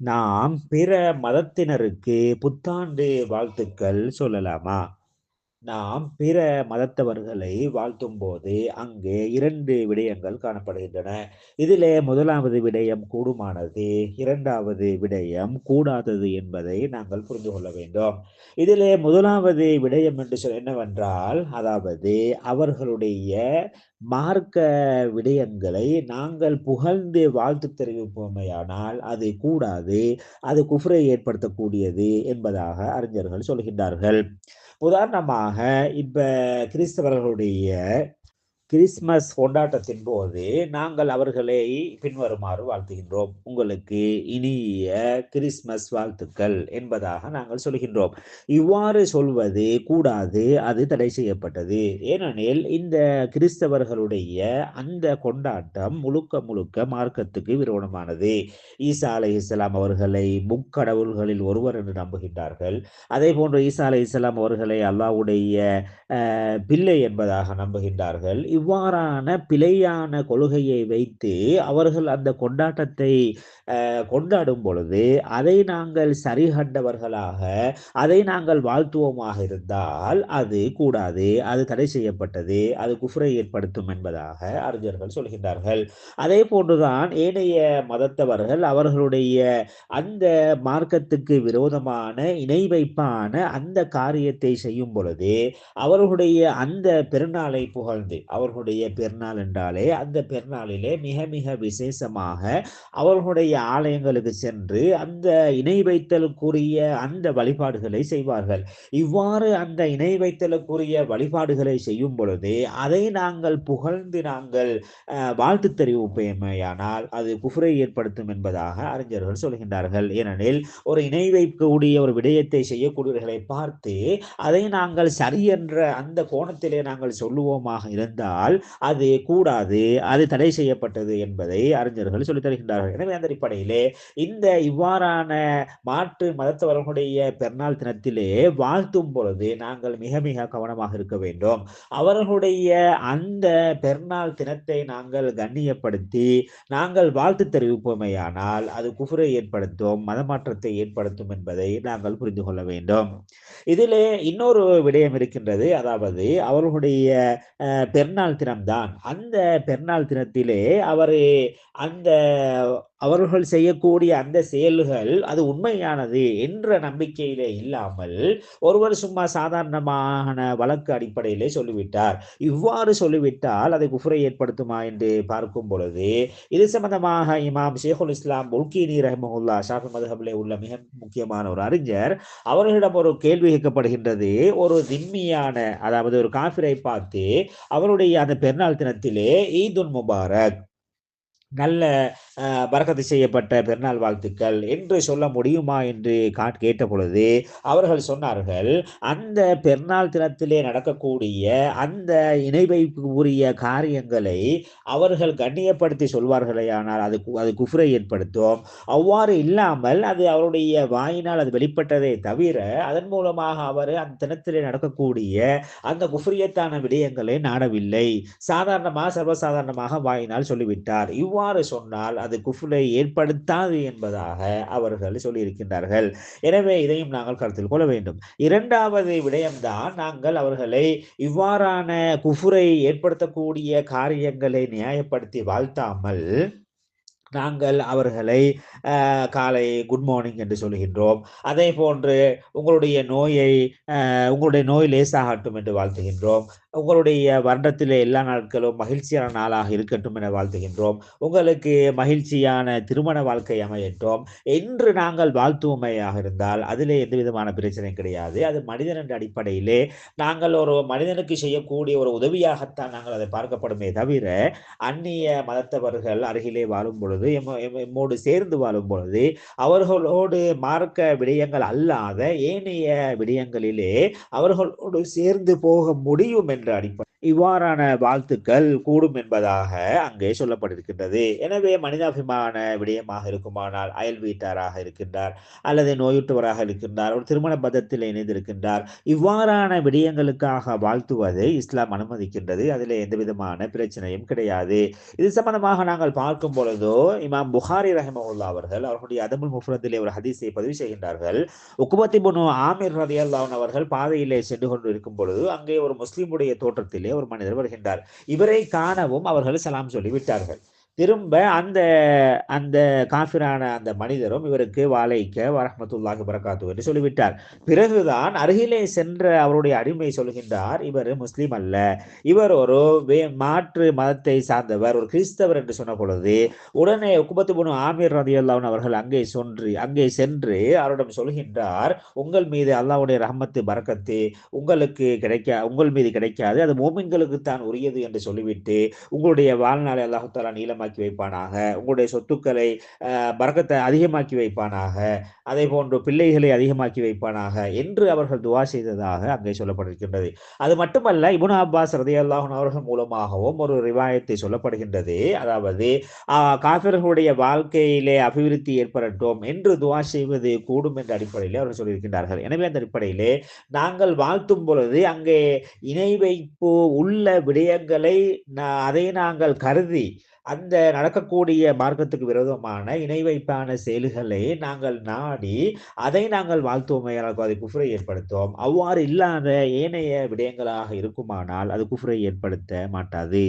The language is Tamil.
நாம் பிற மதத்தினருக்கு புத்தாண்டு வாழ்த்துக்கள் சொல்லலாமா? நாம் பிற மதத்தவர்களை வாழ்த்தும் போது அங்கே இரண்டு விடயங்கள் காணப்படுகின்றன. இதிலே முதலாவது விடயம் கூடுமானது இரண்டாவது விடயம் கூடாதது என்பதை நாங்கள் புரிந்து கொள்ள வேண்டும். இதிலே முதலாவது விடயம் என்று சொல் என்னவென்றால் அதாவது அவர்களுடைய மார்க்க விடயங்களை நாங்கள் புகழ்ந்து வாழ்த்து தெரிவிப்போமையானால் அது கூடாது அது குஃப்ரை ஏற்படுத்தக்கூடியது என்பதாக அறிஞர்கள் சொல்கின்றார்கள். உதாரணமாக இப்ப கிறிஸ்தவர்களுடைய கிறிஸ்மஸ் கொண்டாட்டத்தின் போது நாங்கள் அவர்களை பின்வருமாறு வாழ்த்துகின்றோம். உங்களுக்கு இனிய கிறிஸ்மஸ் வாழ்த்துக்கள் என்பதாக நாங்கள் சொல்கின்றோம். இவ்வாறு சொல்வது கூடாது அது தடை செய்யப்பட்டது. ஏனெனில் இந்த கிறிஸ்தவர்களுடைய அந்த கொண்டாட்டம் முழுக்க முழுக்க மார்க்கத்துக்கு விரோதமானது ஈசா அலை இஸ்லாம் அவர்களை முக்கடவுள்களில் ஒருவர் என்று நம்புகின்றார்கள். அதே போன்று ஈசா அலை இஸ்லாம் அவர்களை அல்லாவுடைய பிள்ளை என்பதாக நம்புகின்றார்கள். இவ்வாறான பிழையான கொள்கையை வைத்து அவர்கள் அந்த கொண்டாட்டத்தை கொண்டாடும் பொழுது அதை நாங்கள் சரி கண்டவர்களாக அதை நாங்கள் வாழ்த்துவோமாக இருந்தால் அது கூடாது அது தடை செய்யப்பட்டது அது குஃப்ரை ஏற்படுத்தும் என்பதாக அறிஞர்கள் சொல்கின்றார்கள். அதே போன்றுதான் ஏனைய மதத்தவர்கள் அவர்களுடைய அந்த மார்க்கத்துக்கு விரோதமான இணை வைப்பான அந்த காரியத்தை செய்யும் பொழுது அவர்களுடைய அந்த பெருநாளை புகழ்ந்து அவர்களுடைய பெருநாள் என்றாலே அந்த பெருநாளிலே மிக மிக விசேஷமாக அவர்களுடைய ஆலயங்களுக்கு சென்று அந்த இணை வைத்தலுக்குரிய அந்த வழிபாடுகளை செய்வார்கள். இவ்வாறு அந்த இணை வைத்தலுக்குரிய வழிபாடுகளை செய்யும் பொழுது அதை நாங்கள் புகழ்ந்து நாங்கள் வாழ்த்து தெரிவிப்பேமையானால் அது குஃபரை ஏற்படுத்தும் என்பதாக அறிஞர்கள் சொல்கின்றார்கள். ஏனெனில் ஒரு இணை வைக்கக்கூடிய ஒரு விடயத்தை செய்யக்கூடியவர்களை பார்த்து அதை நாங்கள் சரி என்ற அந்த கோணத்திலே நாங்கள் சொல்லுவோமாக இருந்தால் அது கூடாது அது தடை செய்யப்பட்டது என்பதை அறிஞர்கள் சொல்லித் தருகின்றார்கள். எனவே அந்த அடிப்படையிலே இந்த இவ்வாறான மாற்று மதத்தவர்களுடைய பெருநாள் தினத்திலே வாழ்த்தும் பொழுது நாங்கள் மிக மிக கவனமாக இருக்க வேண்டும். அவர்களுடைய அந்த பெருநாள் தினத்தை நாங்கள் கண்ணியப்படுத்தி நாங்கள் வாழ்த்து தெரிவிப்போமையானால் அது குஃபுரை ஏற்படுத்தும் மதமாற்றத்தை ஏற்படுத்தும் என்பதை நாங்கள் புரிந்து கொள்ள வேண்டும். இதிலே இன்னொரு விடயம் இருக்கின்றது. அதாவது அவர்களுடைய பெருநாள் தினம்தான். அந்த பெருநாள் தினத்திலே அவர் அந்த அவர்கள் செய்யக்கூடிய அந்த செயல்கள் அது உண்மையானது என்ற நம்பிக்கையிலே இல்லாமல் ஒருவர் சும்மா சாதாரணமான வழக்கு அடிப்படையிலே சொல்லிவிட்டார். இவ்வாறு சொல்லிவிட்டால் அதை குஃபரை ஏற்படுத்துமா என்று பார்க்கும் பொழுது இது சம்பந்தமாக இமாம் ஷேகுல் இஸ்லாம் முல்கீனி ரஹமுல்லா ஷாஃபி மதுஹபிலே உள்ள மிக முக்கியமான ஒரு அறிஞர். அவர்களிடம் ஒரு கேள்வி கேட்கப்படுகின்றது. ஒரு திம்மியான அதாவது ஒரு காஃபிரை பார்த்து அவருடைய அந்த பெருநாள் தினத்திலே ஈதுன் முபாரக் நல்ல பறக்கத்து செய்யப்பட்ட பெருநாள் வாழ்த்துக்கள். என்று சொல்ல முடியுமா என்று கேட்ட பொழுது அவர்கள் சொன்னார்கள் அந்த பெருநாள் தினத்திலே நடக்கக்கூடிய அந்த இணைவைக்குரிய காரியங்களை அவர்கள் கண்ணியப்படுத்தி சொல்வார்களே ஆனால் அது அது குஃப்ரை ஏற்படுத்தும். அவ்வாறு இல்லாமல் அது அவருடைய வாயினால் அது வெளிப்பட்டதை தவிர அதன் மூலமாக அவர் அந்த தினத்திலே நடக்கக்கூடிய அந்த குஃப்ரியத்தான விடயங்களை நாடவில்லை. சாதாரணமாக சர்வசாதாரணமாக வாயினால் சொல்லிவிட்டார். இவ்வாறு சொன்னால் அது குஃபுலை ஏற்படுத்தாது என்பதாக அவர்கள் சொல்லியிருக்கின்றார்கள். எனவே இதையும் நாங்கள் கருத்தில் கொள்ள வேண்டும். இரண்டாவது விடயம்தான் நாங்கள் அவர்களை இவ்வாறான குஃபுரை ஏற்படுத்தக்கூடிய காரியங்களை நியாயப்படுத்தி வாழ்த்தாமல் நாங்கள் அவர்களை காலை குட் மார்னிங் என்று சொல்கின்றோம். அதே போன்று உங்களுடைய நோயை உங்களுடைய நோய் லேசாகட்டும் என்று வாழ்த்துகின்றோம். உங்களுடைய வருடத்தில் எல்லா நாட்களும் மகிழ்ச்சியான நாளாக இருக்கட்டும் என வாழ்த்துகின்றோம். உங்களுக்கு மகிழ்ச்சியான திருமண வாழ்க்கை அமையட்டும். என்று நாங்கள் வாழ்த்துவமையாக இருந்தால் அதிலே எந்த விதமான பிரச்சனையும் கிடையாது. அது மனிதன் என்ற அடிப்படையிலே நாங்கள் ஒரு மனிதனுக்கு செய்யக்கூடிய ஒரு உதவியாகத்தான் நாங்கள் அதை பார்க்கப்படுமே தவிர அந்நிய மதத்தவர்கள் அருகிலே வாழும் பொழுது எம்மோடு சேர்ந்து வாழும் பொழுது அவர்களோடு மார்க்க விடயங்கள் அல்லாத ஏனைய விடயங்களிலே அவர்களோடு சேர்ந்து போக முடியும் என்ற அடிப்படை இவ்வாறான வாழ்த்துக்கள் கூடும் என்பதாக அங்கே சொல்லப்பட்டிருக்கின்றது. எனவே மனிதாபிமான விடயமாக இருக்குமானால் அயல் வீட்டாராக இருக்கின்றார் அல்லது நோயுற்றவராக இருக்கின்றார் ஒரு திருமண பதத்தில் இணைந்திருக்கின்றார். இவ்வாறான விடயங்களுக்காக வாழ்த்துவது இஸ்லாம் அனுமதிக்கின்றது. அதில் எந்த விதமான பிரச்சனையும் கிடையாது. இது சம்பந்தமாக நாங்கள் பார்க்கும் பொழுதோ இமாம் புகாரி ரஹமவுல்லா அவர்கள் அவர்களுடைய அதமுல் முஃபரத்திலே ஒரு ஹதீஸை பதிவு செய்கின்றார்கள். உக்குபத்தி பொண்ணு ஆமீர் ரதி அவர்கள் பாதையிலே சென்று கொண்டு இருக்கும் பொழுது அங்கே ஒரு முஸ்லீமுடைய தோற்றத்திலே ஒரு மனிதர் வருகின்றார். இவரை காணவும் அவர்கள் சலாம் சொல்லி விட்டார்கள் திரும்ப அந்த அந்த காஃபிரான அந்த மனிதரும் இவருக்கு வாழைக்க வரஹமத்துல்லாஹி பரகாத்து என்று சொல்லிவிட்டார். பிறகுதான் அருகிலே சென்ற அவருடைய அடிமை சொல்கின்றார் இவர் முஸ்லீம் அல்ல. இவர் ஒரு வே மாற்று மதத்தை சார்ந்தவர் ஒரு கிறிஸ்தவர் என்று சொன்ன பொழுது உடனே உக்குபத்து பொண்ணு ஆமீர் ரதி அவர்கள் அங்கே சொன்று அங்கே சென்று அவரிடம் சொல்கின்றார் உங்கள் மீது அல்லாவுடைய ரஹமத்து பறக்கத்து உங்களுக்கு கிடைக்க உங்கள் மீது கிடைக்காது. அது மோமின்களுக்கு தான் உரியது என்று சொல்லிவிட்டு உங்களுடைய வாழ்நாளை அல்லாஹாலா அதிகமாக்கி வைப்பானாக உங்களுடைய சொத்துக்களை பறக்கத்தை அதிகமாக்கி வைப்பானாக அதே போன்று பிள்ளைகளை அதிகமாக்கி வைப்பானாக என்று அவர்கள் துவா செய்ததாக அங்கே சொல்லப்பட்டிருக்கின்றது. அது மட்டுமல்ல இபுன் அப்பாஸ் ரதியல்லாஹன் அவர்கள் மூலமாகவும் ஒரு ரிவாயத்தை சொல்லப்படுகின்றது. அதாவது காபிர்களுடைய வாழ்க்கையிலே அபிவிருத்தி ஏற்படட்டும் என்று துவா செய்வது கூடும் என்ற அடிப்படையில் அவர்கள் சொல்லியிருக்கின்றார்கள். எனவே அந்த அடிப்படையிலே நாங்கள் வாழ்த்தும் பொழுது அங்கே இணை வைப்பு உள்ள விடயங்களை அதை நாங்கள் கருதி அந்த நடக்கக்கூடிய மார்க்கத்துக்கு விரோதமான இணை வைப்பான செயல்களை நாங்கள் நாடி அதை நாங்கள் வாழ்த்துவோமையால் அதை குஃப்ரை ஏற்படுத்துவோம் அவ்வாறு இல்லாத ஏனைய விடயங்களாக இருக்குமானால் அது குஃப்ரை ஏற்படுத்த மாட்டாது.